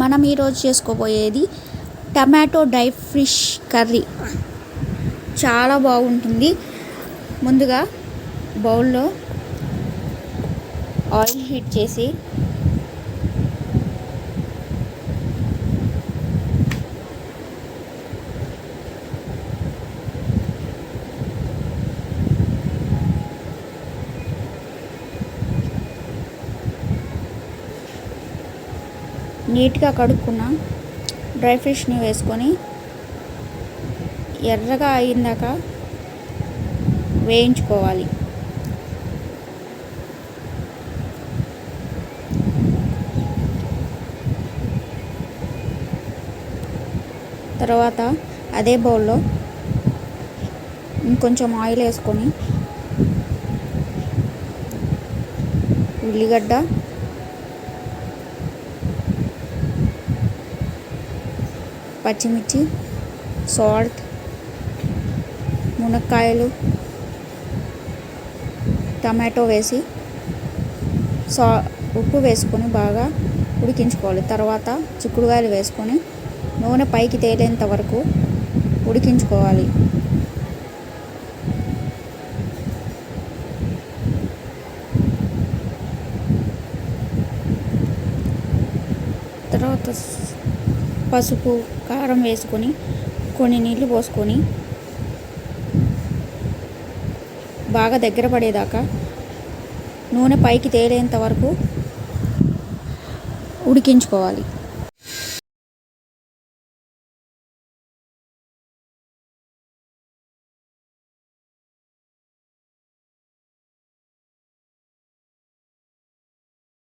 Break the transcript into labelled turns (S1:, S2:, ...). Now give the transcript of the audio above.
S1: మనం ఈరోజు చేసుకోబోయేది టమాటో డ్రై ఫిష్ కర్రీ. చాలా బాగుంటుంది. ముందుగా బౌల్లో ఆయిల్ హీట్ చేసి నీట్గా కడుక్కున్న. డ్రై ఫిష్ని వేసుకొని ఎర్రగా అయిందాక వేయించుకోవాలి. తర్వాత అదే బౌల్లో ఇంకొంచెం ఆయిల్ వేసుకొని ఉల్లిగడ్డ పచ్చిమిర్చి సాల్ట్ మునక్కాయలు టమాటో వేసి సా ఉప్పు వేసుకొని బాగా ఉడికించుకోవాలి. తర్వాత చిక్కుడుకాయలు వేసుకొని నూనె పైకి తేలేంత వరకు ఉడికించుకోవాలి. తర్వాత పసుపు కారం వేసుకొని కొన్ని నీళ్ళు పోసుకొని బాగా దగ్గర పడేదాకా నూనె పైకి తేలేంత వరకు ఉడికించుకోవాలి.